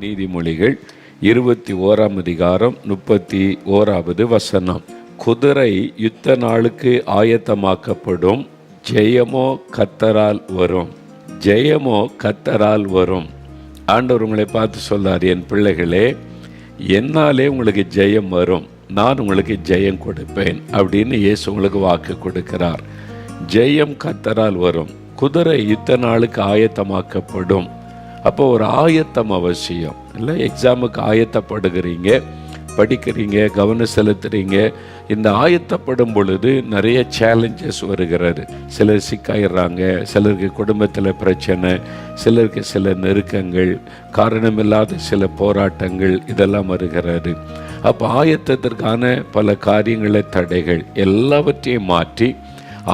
நீதிமொழிகள் இருபத்தி ஓராம் அதிகாரம் முப்பத்தி ஓராவது வசனம். குதிரை யுத்த நாளுக்கு ஆயத்தமாக்கப்படும். ஜெயமோ கத்தரால் வரும். ஜெயமோ கத்தரால் வரும். ஆண்டவர் உங்களை பார்த்து சொல்லார் என் பிள்ளைகளே என்னாலே உங்களுக்கு ஜெயம் வரும். நான் உங்களுக்கு ஜெயம் கொடுப்பேன். அப்படின்னு இயேசு உங்களுக்கு வாக்கு கொடுக்கிறார். ஜெயம் கத்தரால் வரும். குதிரை யுத்த நாளுக்கு ஆயத்தமாக்கப்படும். அப்போ ஒரு ஆயத்தம் அவசியம். இல்லை எக்ஸாமுக்கு ஆயத்தப்படுகிறீங்க படிக்கிறீங்க கவனம் செலுத்துறீங்க. இந்த ஆயத்தப்படும் பொழுது நிறைய சேலஞ்சஸ் வருகிறது. சிலர் சிக்காயிடுறாங்க சிலருக்கு குடும்பத்தில் பிரச்சனை சிலருக்கு சில நெருக்கங்கள் காரணமில்லாத சில போராட்டங்கள் இதெல்லாம் வருகிறது. அப்போ ஆயத்தத்திற்கான பல காரியங்களை தடைகள் எல்லாவற்றையும் மாற்றி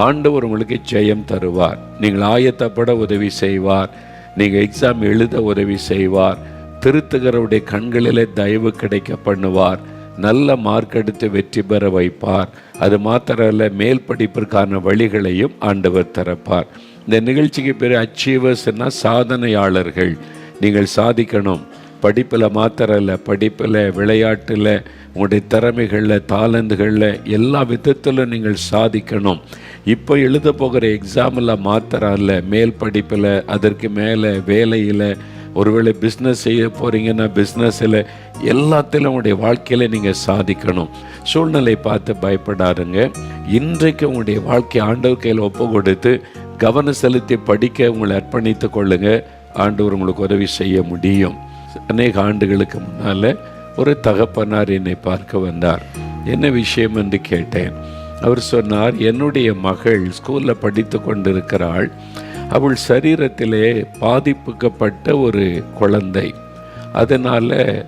ஆண்டவர் உங்களுக்கு ஜெயம் தருவார். நீங்கள் ஆயத்தப்பட உதவி செய்வார். நீங்கள் எக்ஸாம் எழுத உதவி செய்வார். திருத்துகிறவருடைய கண்களிலே தயவு கிடைக்க பண்ணுவார். நல்ல மார்க் எடுத்து வெற்றி பெற வைப்பார். அது மாத்திரல்ல மேல் படிப்பிற்கான வழிகளையும் ஆண்டவர் திறப்பார். இந்த நிகழ்ச்சிக்கு பேர் அச்சீவர்ஸ்னால் சாதனையாளர்கள். நீங்கள் சாதிக்கணும். படிப்பில் மாத்திரம் இல்லை படிப்பில் விளையாட்டில் உங்களுடைய திறமைகளில் தாளந்துகளில் எல்லா விதத்திலும் நீங்கள் சாதிக்கணும். இப்போ எழுத போகிற எக்ஸாமில் மாத்திரம் இல்லை மேல் படிப்பில் அதற்கு மேலே வேலையில் ஒருவேளை பிஸ்னஸ் செய்ய போகிறீங்கன்னா பிஸ்னஸில் எல்லாத்திலும் உங்களுடைய வாழ்க்கையில் நீங்கள் சாதிக்கணும். சூழ்நிலை பார்த்து பயப்படாதுங்க. இன்றைக்கு உங்களுடைய வாழ்க்கை ஆண்டவர் கையில் ஒப்பு கொடுத்து கவனம் செலுத்தி படிக்க உங்களை அர்ப்பணித்து கொள்ளுங்கள் ஆண்டவர் உங்களுக்கு உதவி செய்ய முடியும். அநேக ஆண்டுகளுக்கு முன்னால் ஒரு தகப்பனார் என்னை பார்க்க வந்தார். என்ன விஷயம் என்று கேட்டேன். அவர் சொன்னார் என்னுடைய மகள் ஸ்கூலில் படித்து கொண்டிருக்கிறாள். அவள் சரீரத்திலே பாதிப்புக்கப்பட்ட ஒரு குழந்தை. அதனால்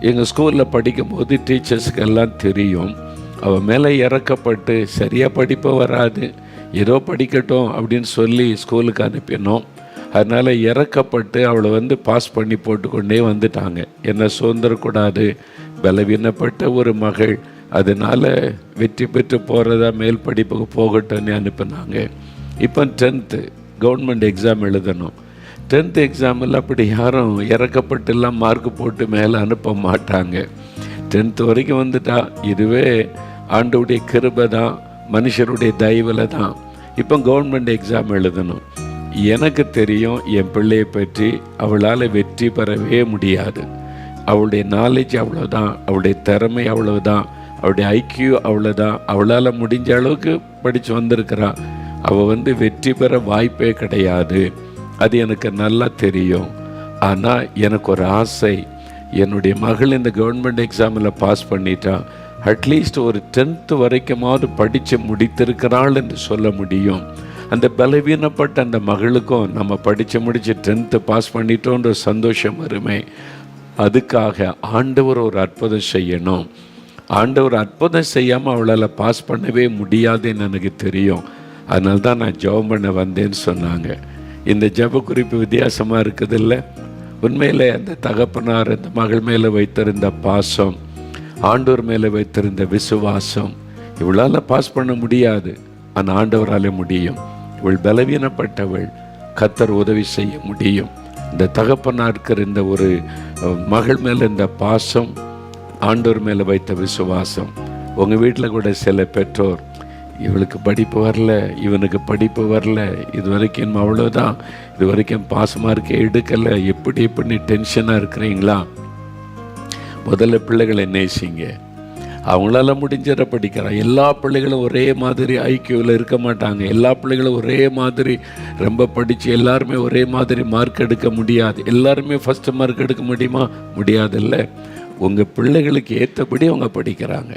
எங்கள் ஸ்கூலில் படிக்கும்போது டீச்சர்ஸ்க்கு எல்லாம் தெரியும். அவள் மேலே இறக்கப்பட்டு சரியாக படிப்பு வராது. ஏதோ படிக்கட்டும் அப்படின்னு சொல்லி ஸ்கூலுக்கு அனுப்பினோம். அதனால் இறக்கப்பட்டு அவளை வந்து பாஸ் பண்ணி போட்டுக்கொண்டே வந்துட்டாங்க. என்ன சுதந்திரக்கூடாது பலவீனப்பட்ட ஒரு மகள் அதனால் வெற்றி பெற்று போகிறதா மேல் படிப்புக்கு போகட்டும்னு அனுப்புனாங்க. இப்போ டென்த்து கவர்மெண்ட் எக்ஸாம் எழுதணும். டென்த்து எக்ஸாமில் அப்படி யாரும் இறக்கப்பட்டுலாம் மார்க் போட்டு மேலே அனுப்ப மாட்டாங்க. டென்த்து வரைக்கும் வந்துட்டா இதுவே ஆண்டவுடைய கிருபை தான் மனுஷருடைய தயவில் தான். இப்போ கவர்மெண்ட் எக்ஸாம் எழுதணும். எனக்கு தெரியும் என் பிள்ளையை பற்றி அவளால் வெற்றி பெறவே முடியாது. அவளுடைய நாலேஜ் அவ்வளோதான் அவளுடைய திறமை அவ்வளோதான் அவளுடைய ஐக்கியூ அவ்வளோதான் அவளால் முடிஞ்ச அளவுக்கு படித்து வந்திருக்கிறா. அவள் வந்து வெற்றி பெற வாய்ப்பே கிடையாது. அது எனக்கு நல்லா தெரியும். ஆனால் எனக்கு ஒரு ஆசை. என்னுடைய மகள் இந்த கவர்மெண்ட் எக்ஸாமில் பாஸ் பண்ணிட்டான் அட்லீஸ்ட் ஒரு டென்த்து வரைக்குமாவது படித்து முடித்திருக்கிறாள் என்று சொல்ல முடியும். அந்த பலவீனப்பட்ட அந்த மகளுக்கும் நம்ம படித்து முடித்து டென்த்து பாஸ் பண்ணிட்டோன்ற சந்தோஷம் வருமே அதுக்காக ஆண்டவர் ஒரு அற்புதம் செய்யணும். ஆண்டவர் அற்புதம் செய்யாமல் அவளால் பாஸ் பண்ணவே முடியாதுன்னு எனக்கு தெரியும். அதனால தான் நான் ஜெபம் பண்ண வந்தேன்னு சொன்னாங்க. இந்த ஜெப குறிப்பு வித்தியாசமாக இருக்குதில்ல? உண்மையில் அந்த தகப்பனார் அந்த மகள் மேலே வைத்திருந்த பாசம் ஆண்டவர் மேலே வைத்திருந்த விசுவாசம் இவளால் பாஸ் பண்ண முடியாது. ஆனால் ஆண்டவரால் முடியும். இவள் பலவீனப்பட்டவள். கத்தர் உதவி செய்ய முடியும். இந்த தகப்பனாருக்கு இந்த ஒரு மகள் மேலே இந்த பாசம் ஆண்டோர் மேலே வைத்த விசுவாசம். உங்கள் வீட்டில் கூட சில பெற்றோர் இவளுக்கு படிப்பு வரல இவனுக்கு படிப்பு வரல இது வரைக்கும் அவ்வளோதான் இது வரைக்கும் பாஸ் மார்க்கே எடுக்கலை எப்படி எப்படி டென்ஷனாக இருக்கிறீங்களா? முதல்ல பிள்ளைகளை நேசிங்க. அவங்களால முடிஞ்சதை படிக்கிறான். எல்லா பிள்ளைகளும் ஒரே மாதிரி ஐக்கியூவில் இருக்க மாட்டாங்க. எல்லா பிள்ளைகளும் ஒரே மாதிரி ரொம்ப படித்து எல்லாருமே ஒரே மாதிரி மார்க் எடுக்க முடியாது. எல்லாருமே ஃபஸ்ட்டு மார்க் எடுக்க முடியுமா? முடியாதில்ல. உங்கள் பிள்ளைகளுக்கு ஏற்றபடி அவங்க படிக்கிறாங்க.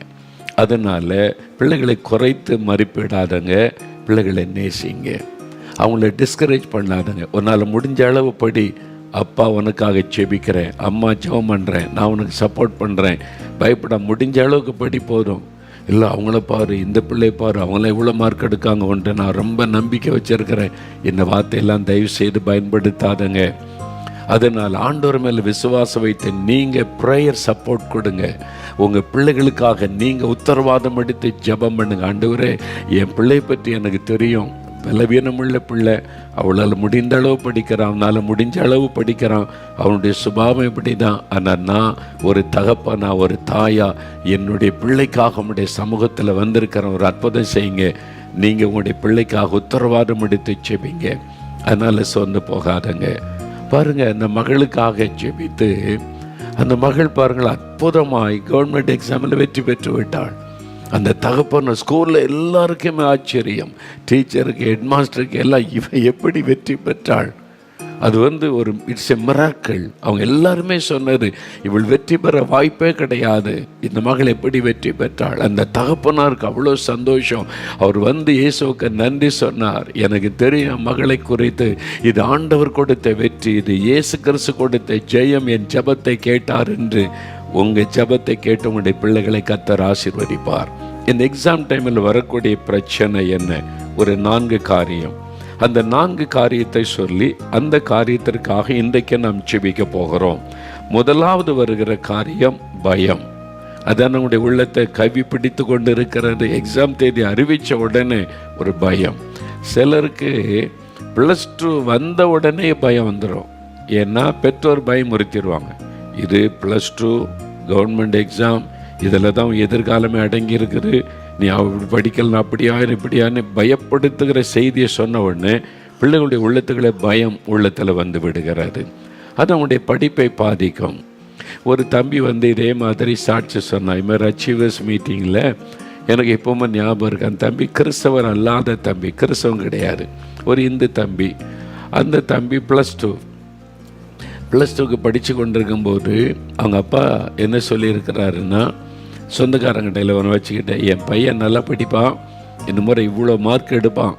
அதனால் பிள்ளைகளை குறைத்து மதிப்பிடாதங்க. பிள்ளைகளை நேசிங்க. அவங்கள டிஸ்கரேஜ் பண்ணாதங்க. உன்னால் முடிஞ்ச அளவு படி அப்பா உனக்காக செபிக்கிறேன். அம்மா ஜெபம் பண்ணுறேன் நான் உனக்கு சப்போர்ட் பண்ணுறேன் பயப்பட முடிஞ்ச அளவுக்கு படி போதும். இல்லை அவங்கள பாரு இந்த பிள்ளை பாரு அவங்களாம் இவ்வளோ மார்க் எடுக்காங்க ஒன்று நான் ரொம்ப நம்பிக்கை வச்சுருக்கிறேன். இந்த வார்த்தையெல்லாம் தயவு செய்து பயன்படுத்தாதங்க. அதனால் ஆண்டோர் மேலே விசுவாசம் வைத்து நீங்கள் ப்ரேயர் சப்போர்ட் கொடுங்க. உங்கள் பிள்ளைகளுக்காக நீங்கள் உத்தரவாதம் எடுத்து ஜெபம் பண்ணுங்க. ஆண்டவரே என் பிள்ளை பற்றி எனக்கு தெரியும். பலவீனமுள்ள பிள்ளை. அவளால் முடிந்த அளவு படிக்கிறான். அவனால் முடிஞ்ச அளவு படிக்கிறான். அவனுடைய சுபாவம் இப்படி தான் ஆனால் நான் ஒரு தகப்பனா ஒரு தாயா. என்னுடைய பிள்ளைக்காக உங்களுடைய சமூகத்தில் வந்திருக்கிறேன். ஒரு அற்புதம் செய்யுங்க. நீங்கள் உங்களுடைய பிள்ளைக்காக உத்தரவாதம் எடுத்து செபிங்க அதனால் சொந்து போகாதங்க. பாருங்க அந்த மகளுக்காக ஜெபித்து அந்த மகள் பாருங்கள் அற்புதமாய் கவர்மெண்ட் எக்ஸாமில் வெற்றி பெற்று விட்டாள். அந்த தகப்பன ஸ்கூலில் எல்லாருக்குமே ஆச்சரியம். டீச்சருக்கு ஹெட்மாஸ்டருக்கு எல்லாம் இவன் எப்படி வெற்றி பெற்றாள்? அது வந்து ஒரு இட்ஸ் எ மிராக்கள் அவங்க எல்லாருமே சொன்னது இவள் வெற்றி பெற வாய்ப்பே கிடையாது. இந்த மகள் எப்படி வெற்றி பெற்றாள்? அந்த தகப்பனாருக்கு அவ்வளோ சந்தோஷம். அவர் வந்து இயேசுவுக்கு நன்றி சொன்னார். எனக்கு தெரியும் மகளை குறித்து இது ஆண்டவர் கொடுத்த வெற்றி இது இயேசு கிறிஸ்து கொடுத்த ஜெயம் என் ஜெபத்தை கேட்டார் என்று. உங்கள் ஜெபத்தை கேட்டு உங்களுடைய பிள்ளைகளை கத்தர் ஆசிர்வதிப்பார். இந்த எக்ஸாம் டைமில் வரக்கூடிய பிரச்சனை என்ன? ஒரு நான்கு காரியம். அந்த நான்கு காரியத்தை சொல்லி அந்த காரியத்திற்காக இன்றைக்கு நாம் செபிக்க போகிறோம். முதலாவது வருகிற காரியம் பயம். அதான் நம்முடைய உள்ளத்தை கவி பிடித்து கொண்டு இருக்கிறது எக்ஸாம் தேதி அறிவித்த உடனே ஒரு பயம். சிலருக்கு ப்ளஸ் டூ வந்த உடனே பயம் வந்துடும் ஏன்னா பெற்றோர் பயமுறுத்திடுவாங்க. இது ப்ளஸ் டூ கவர்மெண்ட் எக்ஸாம் இதில் தான் எதிர்காலமே அடங்கி இருக்குது நீ அப்படி படிக்கலாம் அப்படியான்னு இப்படியான்னு பயப்படுத்துகிற செய்தியை சொன்ன உடனே பிள்ளைகளுடைய உள்ளத்துக்களை பயம் உள்ளத்தில் வந்து விடுகிறது. அது அவனுடைய படிப்பை பாதிக்கும். ஒரு தம்பி வந்து இதே மாதிரி சாட்சி சொன்னான். இது மாதிரி அச்சீவர்ஸ் மீட்டிங்கில் எனக்கு எப்போவுமே ஞாபகம் இருக்கு. அந்த தம்பி கிறிஸ்தவர் அல்லாத தம்பி கிறிஸ்தவம் கிடையாது. ஒரு இந்து தம்பி. அந்த தம்பி ப்ளஸ் டூ ப்ளஸ் டூக்கு படித்து கொண்டிருக்கும்போது அவங்க அப்பா என்ன சொல்லியிருக்கிறாருன்னா சொந்தக்காரங்கிட்ட இவனை வச்சுக்கிட்டேன் என் பையன் நல்லா படிப்பான் இந்த முறை இவ்வளோ மார்க் எடுப்பான்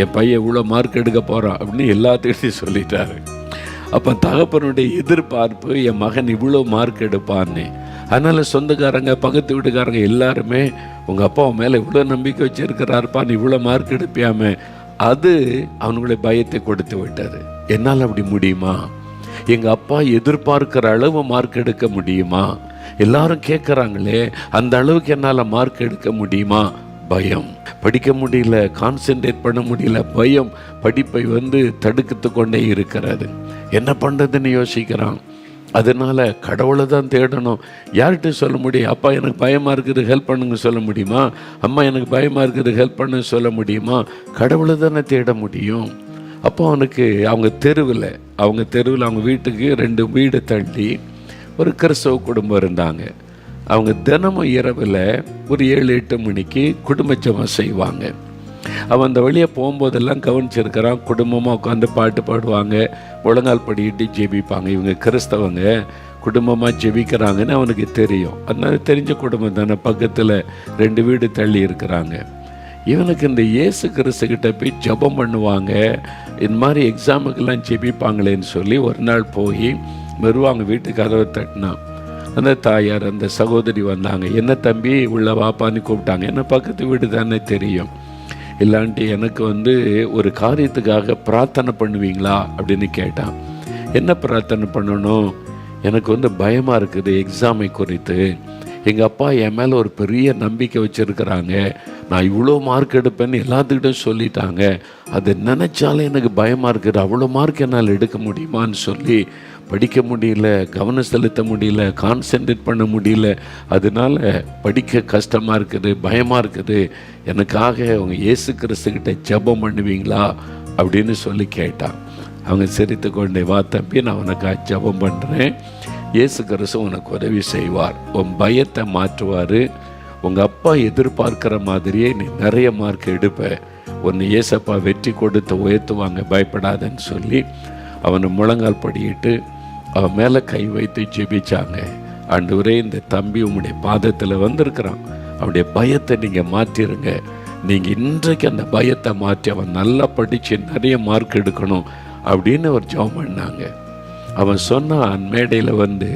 என் பையன் இவ்வளோ மார்க் எடுக்க போகிறான் அப்படின்னு எல்லாத்தையும் சொல்லிட்டாரு. அப்போ தகப்பனுடைய எதிர்பார்ப்பு என் மகன் இவ்வளோ மார்க் எடுப்பான்னு. அதனால் சொந்தக்காரங்க பக்கத்து வீட்டுக்காரங்க எல்லாருமே உங்கள் அப்பா மேலே இவ்வளோ நம்பிக்கை வச்சுருக்கிறாருப்பான்னு இவ்வளோ மார்க் எடுப்பியாமே அது அவனுடைய பயத்தை கொடுத்து விட்டார் என்னால் அப்படி முடியுமா? எங்கள் அப்பா எதிர்பார்க்கிற அளவு மார்க் எடுக்க முடியுமா? எல்லாரும் கேட்குறாங்களே அந்த அளவுக்கு என்னால் மார்க் எடுக்க முடியுமா? பயம். படிக்க முடியல கான்சென்ட்ரேட் பண்ண முடியல பயம். படிப்பை வந்து தடுக்கத்து கொண்டே இருக்கிறது. என்ன பண்ணுறதுன்னு யோசிக்கிறான். அதனால் கடவுளை தான் தேடணும். யார்கிட்ட சொல்ல முடியும்? அப்பா எனக்கு பயமாக இருக்குது ஹெல்ப் பண்ணுங்க சொல்ல முடியுமா? அம்மா எனக்கு பயமாக இருக்குது ஹெல்ப் பண்ணுங்க சொல்ல முடியுமா? கடவுளை தானே தேட முடியும். அப்போ அவனுக்கு அவங்க தெருவில் அவங்க தெருவில் அவங்க வீட்டுக்கு ரெண்டு வீடு தள்ளி ஒரு கிறிஸ்தவ குடும்பம் இருந்தாங்க. அவங்க தினமும் இரவில் ஒரு ஏழு எட்டு மணிக்கு குடும்ப ஜபம் செய்வாங்க. அவன் அந்த வழியாக போகும்போதெல்லாம் கவனிச்சிருக்கிறான் குடும்பமாக உட்காந்து பாட்டு பாடுவாங்க முழங்கால் படிக்கிட்டு ஜெபிப்பாங்க. இவங்க கிறிஸ்தவங்க குடும்பமாக ஜெபிக்கிறாங்கன்னு அவனுக்கு தெரியும். அதனால தெரிஞ்ச குடும்பம் தானே பக்கத்தில் ரெண்டு வீடு தள்ளி இருக்கிறாங்க. இவனுக்கு இந்த இயேசு கிறிஸ்துக்கிட்ட போய் ஜெபம் பண்ணுவாங்க. இந்த மாதிரி எக்ஸாமுக்கெல்லாம் ஜெபிப்பாங்களேன்னு சொல்லி ஒரு நாள் போய் மெருவாங்க வீட்டுக்கு கதவை தட்டினான் அந்த தாயார் அந்த சகோதரி வந்தாங்க. என்ன தம்பி உள்ள வாப்பான்னு கூப்பிட்டாங்க. என்ன பக்கத்து வீடு தானே தெரியும். இல்லாண்டி எனக்கு வந்து ஒரு காரியத்துக்காக பிரார்த்தனை பண்ணுவீங்களா? அப்படின்னு கேட்டான். என்ன பிரார்த்தனை பண்ணணும்? எனக்கு வந்து பயமாக இருக்குது எக்ஸாமை குறித்து. எங்கள் அப்பா என் மேலே ஒரு பெரிய நம்பிக்கை வச்சுருக்கிறாங்க. நான் இவ்வளோ மார்க் எடுப்பேன்னு எல்லாத்துக்கிட்டும் சொல்லிட்டாங்க. அது நினச்சாலே எனக்கு பயமாக இருக்குது. அவ்வளோ மார்க் என்னால் எடுக்க முடியுமான்னு சொல்லி படிக்க முடியல கவனம் செலுத்த முடியல கான்சென்ட்ரேட் பண்ண முடியல. அதனால் படிக்க கஷ்டமாக இருக்குது பயமாக இருக்குது. எனக்காக அவங்க இயேசு கிறிஸ்துக்கிட்ட ஜெபம் பண்ணுவீங்களா? அப்படின்னு சொல்லி கேட்டான். அவங்க சிரித்து கொண்டே வா தம்பி நான் உனக்காக ஜெபம் பண்ணுறேன் இயேசு கிறிஸ்து உனக்கு உதவி செய்வார். உன் பயத்தை மாற்றுவார். உங்கள் அப்பா எதிர்பார்க்கிற மாதிரியே நீ நிறைய மார்க் எடுப்ப. உன்னை இயேசப்பா வெற்றி கொடுத்து உயர்த்துவாங்க பயப்படாதன்னு சொல்லி அவனை முழங்கால் படியிட்டு அவன் மேலே கை வைத்து ஜெபிச்சாங்க. ஆண்டவரே இந்த தம்பி உங்களுடைய பாதத்தில் வந்திருக்கிறான். அவனுடைய பயத்தை நீங்கள் மாற்றிருங்க. நீங்கள் இன்றைக்கு அந்த பயத்தை மாற்றி அவன் நல்லா படித்து நிறைய மார்க் எடுக்கணும் அப்படின்னு அவர் ஜெபம் பண்ணாங்க. அவன் சொன்னான் மேடையில் வந்து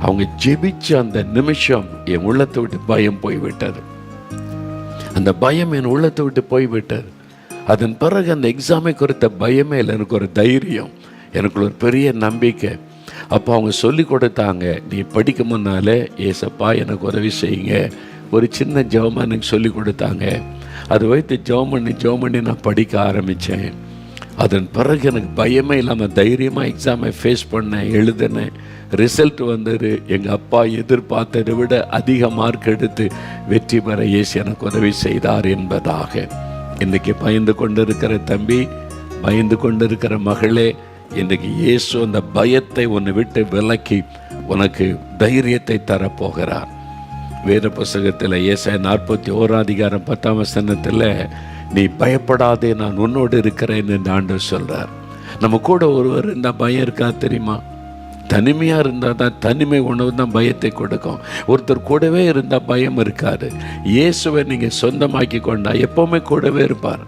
அவங்க ஜெபிச்ச அந்த நிமிஷம் என் உள்ளத்தை விட்டு பயம் போய்விட்டது. அந்த பயம் என் உள்ளத்தை விட்டு போய்விட்டது. அதன் பிறகு அந்த எக்ஸாமை குறித்த பயமே இல்லை எனக்கு ஒரு தைரியம். எனக்குள்ள ஒரு பெரிய நம்பிக்கை. அப்போ அவங்க சொல்லி கொடுத்தாங்க நீ படிக்க முன்னாலே ஏசப்பா எனக்கு உதவி செய்யுங்க. ஒரு சின்ன ஜெபமாக எனக்கு சொல்லி கொடுத்தாங்க. அது வைத்து ஜோம் பண்ணி ஜோம் பண்ணி நான் படிக்க ஆரம்பித்தேன் அதன் பிறகு எனக்கு பயமே இல்லாமல் தைரியமாக எக்ஸாமை ஃபேஸ் பண்ணேன் எழுதினேன். ரிசல்ட் வந்தது. எங்கள் அப்பா எதிர்பார்த்ததை விட அதிக மார்க் எடுத்து வெற்றி பெற இயேசு எனக்கு உதவி செய்தார் என்பதாக. இன்றைக்கி பயந்து கொண்டிருக்கிற தம்பி பயந்து கொண்டிருக்கிற மகளே இன்றைக்கு இயேசு அந்த பயத்தை உன்னை விட்டு விலக்கி உனக்கு தைரியத்தை தரப்போகிறார். வேத புஸ்தகத்தில் இயேசு நாற்பத்தி ஓராதிகாரம் பத்தாம் வசனத்தில் நீ பயப்படாதே நான் உன்னோடு இருக்கிறேன் என்று ஆண்டவர் சொல்கிறார் நம்ம கூட ஒருவர் இருந்தால் பயம் இருக்கா தெரியுமா? தனிமையாக இருந்தால் தான் தனிமை உணவு தான் பயத்தை கொடுக்கும். ஒருத்தர் கூடவே இருந்தால் பயம் இருக்காது. இயேசுவை நீங்கள் சொந்தமாக்கி கொண்டா எப்போவுமே கூடவே இருப்பார்.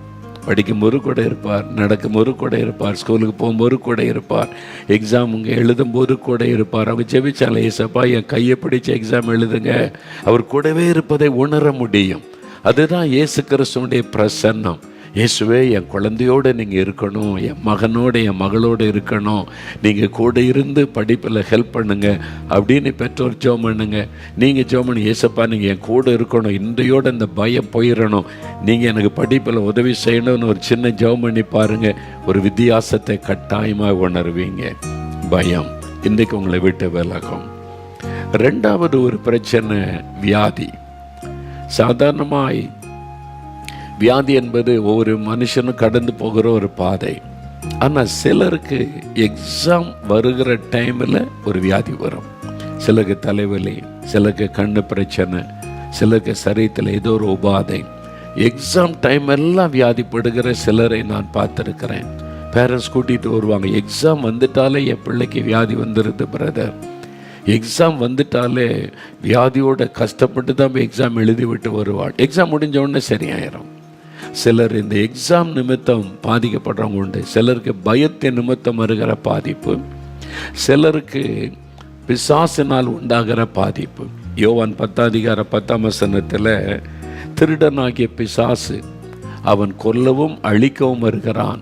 படிக்கும் ஒரு கூட இருப்பார் நடக்கும் ஒரு கூட இருப்பார் ஸ்கூலுக்கு போகும்போது கூட இருப்பார் எக்ஸாம் இங்கே எழுதும் போது கூட இருப்பார். அவங்க ஜெபிச்சாலே ஏசப்பா என் கையை பிடிச்ச எக்ஸாம் எழுதுங்க. அவர் கூடவே இருப்பதை உணர முடியும். அதுதான் இயேசு கிறிஸ்துவனுடைய பிரசன்னம். இயேசுவே என் குழந்தையோடு நீங்கள் இருக்கணும் என் மகனோடு என் மகளோடு இருக்கணும். நீங்கள் கூட இருந்து படிப்பில் ஹெல்ப் பண்ணுங்கள் அப்படின்னு பெற்றோர் ஜோம் பண்ணுங்க. நீங்கள் ஜோம் பண்ணி ஏசப்பா நீங்கள் என் கூட இருக்கணும். இன்றையோடு இந்த பயம் போயிடணும் நீங்கள் எனக்கு படிப்பில் உதவி செய்யணும்னு ஒரு சின்ன ஜோம் பண்ணி பாருங்கள் ஒரு வித்தியாசத்தை கட்டாயமாக உணர்வீங்க. பயம் இன்றைக்கு உங்களை விட்டு விலகும். ரெண்டாவது ஒரு பிரச்சனை வியாதி. சாதாரணமாய் வியாதி என்பது ஒவ்வொரு மனுஷனும் கடந்து போகிற ஒரு பாதை. ஆனால் சிலருக்கு எக்ஸாம் வருகிற டைமில் ஒரு வியாதி வரும். சிலருக்கு தலைவலி சிலருக்கு கண்ணு பிரச்சனை சிலருக்கு சரீரத்தில் ஏதோ ஒரு உபாதை. எக்ஸாம் டைம் எல்லாம் வியாதிப்படுகிற சிலரை நான் பார்த்துருக்கிறேன். பேரண்ட்ஸ் கூட்டிகிட்டு வருவாங்க எக்ஸாம் வந்துட்டாலே என் பிள்ளைக்கு வியாதி வந்துடுது பிரதர் எக்ஸாம் வந்துட்டாலே வியாதியோட கஷ்டப்பட்டு தான் எக்ஸாம் எழுதி விட்டு வருவாள். எக்ஸாம் முடிஞ்ச உடனே சரியாயிரும். சிலர் இந்த எக்ஸாம் நிமித்தம் பாதிக்கப்படுறவங்க உண்டு. சிலருக்கு பயத்தின் நிமித்தம் வருகிற பாதிப்பு. சிலருக்கு பிசாசினால் உண்டாகிற பாதிப்பு. யோவான் பத்தாதிகார பத்தாம் வசனத்தில் திருடனாகிய பிசாசு அவன் கொல்லவும் அழிக்கவும் வருகிறான்.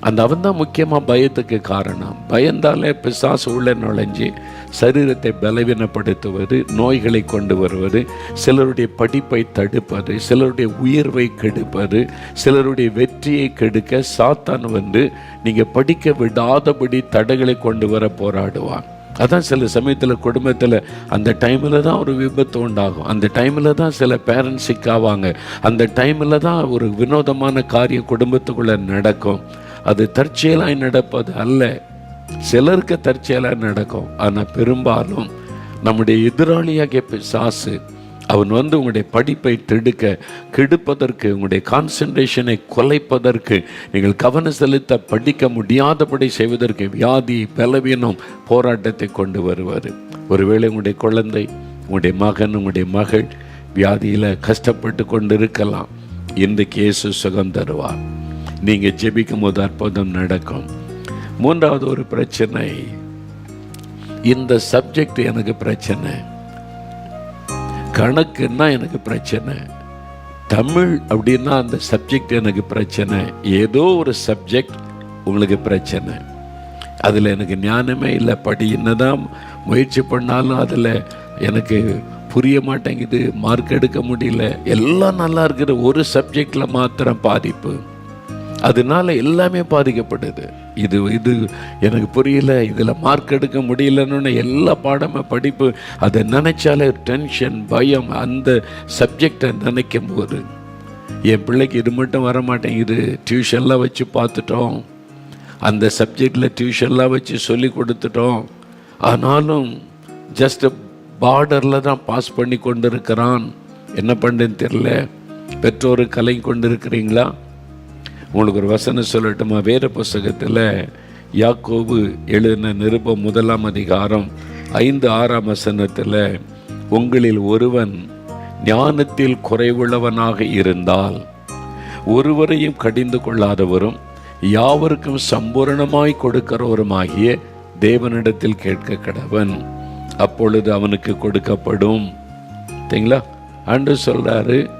அந்த அவன் தான் முக்கியமாக பயத்துக்கு காரணம். பயந்தாலே பிசாசு உள்ளே நுழைஞ்சு சரீரத்தை பலவீனப்படுத்துவது நோய்களை கொண்டு வருவது சிலருடைய படிப்பை தடுப்பது சிலருடைய உயர்வை கெடுப்பது சிலருடைய வெற்றியை கெடுக்க சாத்தான் வந்து நீங்கள் படிக்க விடாதபடி தடைகளை கொண்டு வர போராடுவான். அதான் சில சமயத்தில் குடும்பத்தில் அந்த டைமில் தான் ஒரு விபத்து உண்டாகும். அந்த டைமில் தான் சில பேரண்ட்ஸ் சிக்காவாங்க. அந்த டைமில் தான் ஒரு வினோதமான காரியம் குடும்பத்துக்குள்ளே நடக்கும். அது தற்செயலாய் நடப்பது அல்ல. சிலருக்கு தற்செயலாக நடக்கும். ஆனால் பெரும்பாலும் நம்முடைய எதிராளியாகிய சாசு அவன் வந்து உங்களுடைய படிப்பை திடுக்க கெடுப்பதற்கு உங்களுடைய கான்சன்ட்ரேஷனை கொலைப்பதற்கு நீங்கள் கவனம் செலுத்த படிக்க முடியாதபடி செய்வதற்கு வியாதி பலவீனம் போராட்டத்தை கொண்டு வருவார். ஒருவேளை உங்களுடைய குழந்தை உங்களுடைய மகன் உங்களுடைய மகள் வியாதியில் கஷ்டப்பட்டு கொண்டு இருக்கலாம் இன்றைக்கு இயேசு சுகம் தருவார். நீங்கள் ஜெபிக்கும் போது அற்புதம் நடக்கும். மூன்றாவது ஒரு பிரச்சனை. இந்த சப்ஜெக்ட் எனக்கு பிரச்சனை. கணக்குன்னா எனக்கு பிரச்சனை. தமிழ் அப்படின்னா அந்த சப்ஜெக்ட் எனக்கு பிரச்சனை. ஏதோ ஒரு சப்ஜெக்ட் உங்களுக்கு பிரச்சனை. அதில் எனக்கு ஞானமே இல்லை. படி என்னதான் முயற்சி பண்ணாலும் அதில் எனக்கு புரிய மாட்டேங்குது. மார்க் எடுக்க முடியல. எல்லாம் நல்லா இருக்கிற ஒரு சப்ஜெக்டில் மாத்திரம் பாதிப்பு. அதனால எல்லாமே பாதிக்கப்படுது இது இது எனக்கு புரியல. இதில் மார்க் எடுக்க முடியலன்னு எல்லா பாடமும் படிப்பு அதை நினைச்சாலே டென்ஷன் பயம் அந்த சப்ஜெக்டை நினைக்கும் போது. என் பிள்ளைக்கு இது மட்டும் வர மாட்டேங்குது டியூஷன்லாம் வச்சு பார்த்துட்டோம். அந்த சப்ஜெக்டில் டியூஷன்லாம் வச்சு சொல்லி கொடுத்துட்டோம். ஆனாலும் ஜஸ்ட் பார்டரில் தான் பாஸ் பண்ணி கொண்டு இருக்கிறான் என்ன பண்ணுன்னு தெரில பெற்றோர் கலங்கி கொண்டு இருக்கிறீங்களா உங்களுக்கு ஒரு வசனம் சொல்லட்டுமா? வேற புஸ்தகத்தில் யாக்கோபு எழுதின நிருபம் முதலாம் அதிகாரம் ஐந்து ஆறாம் வசனத்தில் உங்களில் ஒருவன் ஞானத்தில் குறைவுள்ளவனாக இருந்தால் ஒருவரையும் கடிந்து கொள்ளாதவரும் யாவருக்கும் சம்பூரணமாய் கொடுக்கிறவருமாகிய தேவனிடத்தில் கேட்க கடவன். அப்பொழுது அவனுக்கு கொடுக்கப்படும். சரிங்களா? அன்று சொல்கிறாரு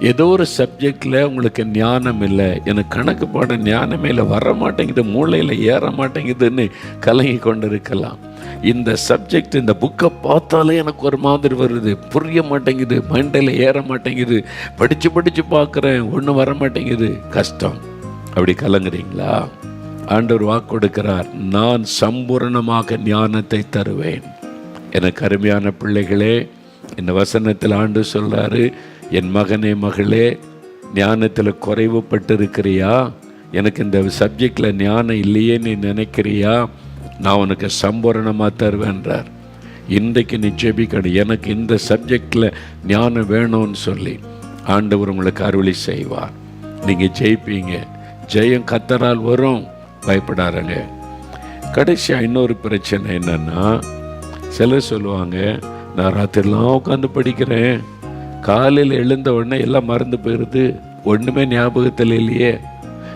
ஏதோ ஒரு சப்ஜெக்டில் உங்களுக்கு ஞானம் இல்லை. எனக்கு கணக்கு பாட ஞானமே இல்லை. வர மாட்டேங்குது மூளையில் ஏற மாட்டேங்குதுன்னு கலங்கி கொண்டு இருக்கலாம் இந்த சப்ஜெக்ட் இந்த புக்கை பார்த்தாலே எனக்கு ஒரு மாதிரி வருது. புரிய மாட்டேங்குது மைண்டில் ஏற மாட்டேங்குது. படித்து படித்து பார்க்குறேன் ஒன்றும் வர மாட்டேங்குது. கஷ்டம். அப்படி கலங்குறீங்களா? ஆண்டவர் வாக்கு கொடுக்கிறார் நான் சம்பூரணமாக ஞானத்தை தருவேன். எனக்கு அருமையான பிள்ளைகளே இந்த வசனத்தில் ஆண்டு சொல்றாரு என் மகனே மகளே ஞானத்தில் குறைவுபட்டு இருக்கிறியா எனக்கு இந்த சப்ஜெக்டில் ஞானம் இல்லையே நீ நினைக்கிறியா? நான் உனக்கு சம்பூரணமாக தருவேன்றார். இன்றைக்கு நீ ஜெபிக்கணும். எனக்கு இந்த சப்ஜெக்டில் ஞானம் வேணும்னு சொல்லி ஆண்டவர் உங்களுக்கு அருளி செய்வார். நீங்கள் ஜெயிப்பீங்க. ஜெயம் கத்தரால் வரும். பயப்படாருங்க கடைசியாக இன்னொரு பிரச்சனை என்னன்னா சிலர் சொல்லுவாங்க நான் ராத்திரிலாம் உட்காந்து படிக்கிறேன். காலையில் எழுந்த உடனே எல்லாம் மறந்து போயிடுது ஒன்றுமே ஞாபகத்தில் இல்லையே.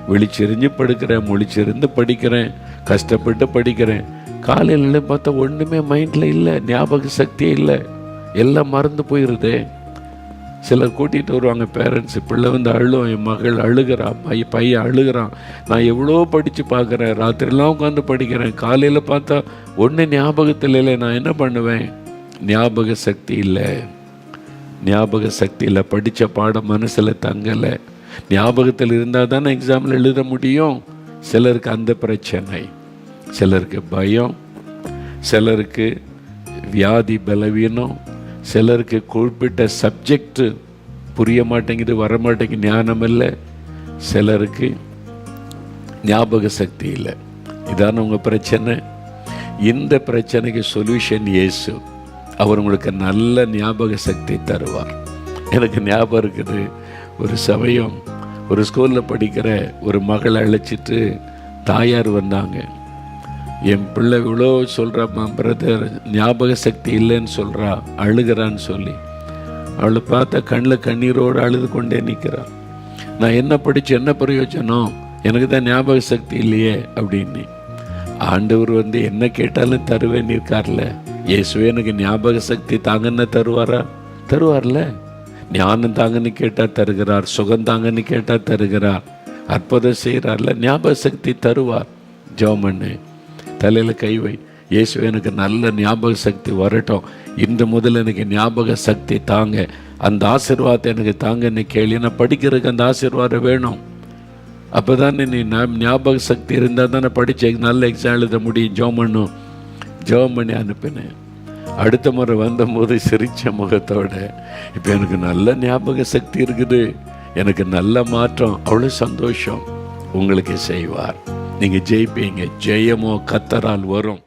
விழிச்சிரிஞ்சு படுக்கிறேன் முழிச்சிருந்து படிக்கிறேன் கஷ்டப்பட்டு படிக்கிறேன். காலையில் பார்த்தா ஒன்றுமே மைண்டில் இல்லை ஞாபக சக்தியே இல்லை. எல்லாம் மறந்து போயிடுதே சிலர் கூட்டிகிட்டு வருவாங்க பேரண்ட்ஸ் பிள்ளை வந்து அழும் என் மகள் அழுகிறான் பைய பையன் அழுகிறான். நான் எவ்வளோ படித்து பார்க்குறேன் ராத்திரிலாம் உட்காந்து படிக்கிறேன். காலையில் பார்த்தா ஒன்றும் ஞாபகத்தில் இல்லை நான் என்ன பண்ணுவேன்? ஞாபக சக்தி இல்லை. ஞாபக சக்தி இல்லை. படித்த பாடம் மனசில் தங்கலை. ஞாபகத்தில் இருந்தால் தானே எக்ஸாமில் எழுத முடியும். சிலருக்கு அந்த பிரச்சனை. சிலருக்கு பயம். சிலருக்கு வியாதி பலவீனம். சிலருக்கு குறிப்பிட்ட சப்ஜெக்டு புரிய மாட்டேங்குது வர மாட்டேங்குது ஞானம் இல்லை. சிலருக்கு ஞாபக சக்தி இல்லை. இதான உங்கள் பிரச்சனை. இந்த பிரச்சனைக்கு சொல்யூஷன் இயேசு. அவர் உங்களுக்கு நல்ல ஞாபக சக்தி தருவார். எனக்கு ஞாபகம் இருக்குது ஒரு சமயம் ஒரு ஸ்கூலில் படிக்கிற ஒரு மகளை அழைச்சிட்டு தாயார் வந்தாங்க. என் பிள்ளை இவ்வளோ சொல்கிறாம்மா பிரதர் ஞாபக சக்தி இல்லைன்னு சொல்கிறா அழுகிறான்னு சொல்லி. அவளை பார்த்தா கண்ணில் கண்ணீரோடு அழுது கொண்டே நிற்கிறாள் நான் என்ன படித்து என்ன பிரயோஜனம்? எனக்கு தான் ஞாபக சக்தி இல்லையே அப்படின்னு. ஆண்டவர் வந்து என்ன கேட்டாலும் தருவேன் இருக்கார்ல இயேசுவே எனக்கு ஞாபக சக்தி தாங்கன்னு தருவாரா? தருவார்ல. ஞானம் தாங்கன்னு கேட்டால் தருகிறார் சுகம் தாங்கன்னு கேட்டால் தருகிறார் அற்புதம் செய்கிறார்ல ஞாபக சக்தி தருவார். ஜோமண்ணு தலையில் கை வை. இயேசு எனக்கு நல்ல ஞாபக சக்தி வரட்டும். இன்று முதல் எனக்கு ஞாபக சக்தி தாங்க. அந்த ஆசீர்வாதத்தை எனக்கு தாங்கன்னு கேள்வி நான் படிக்கிறதுக்கு அந்த ஆசீர்வாதம் வேணும். அப்போ தானே நீ ஞாபக சக்தி இருந்தால் தானே படித்து நல்ல எக்ஸாம் எழுத முடியும். ஜோம் பண்ணும் ஜெபம் பண்ணி அனுப்பினேன். அடுத்த முறை வந்தபோது சிரித்த முகத்தோட இப்போ எனக்கு நல்ல ஞாபக சக்தி இருக்குது. எனக்கு நல்ல மாற்றம் அவ்வளோ சந்தோஷம். உங்களுக்கு செய்வார். நீங்கள் ஜெயிப்பீங்க. ஜெயமோ கத்தரால் வரும்.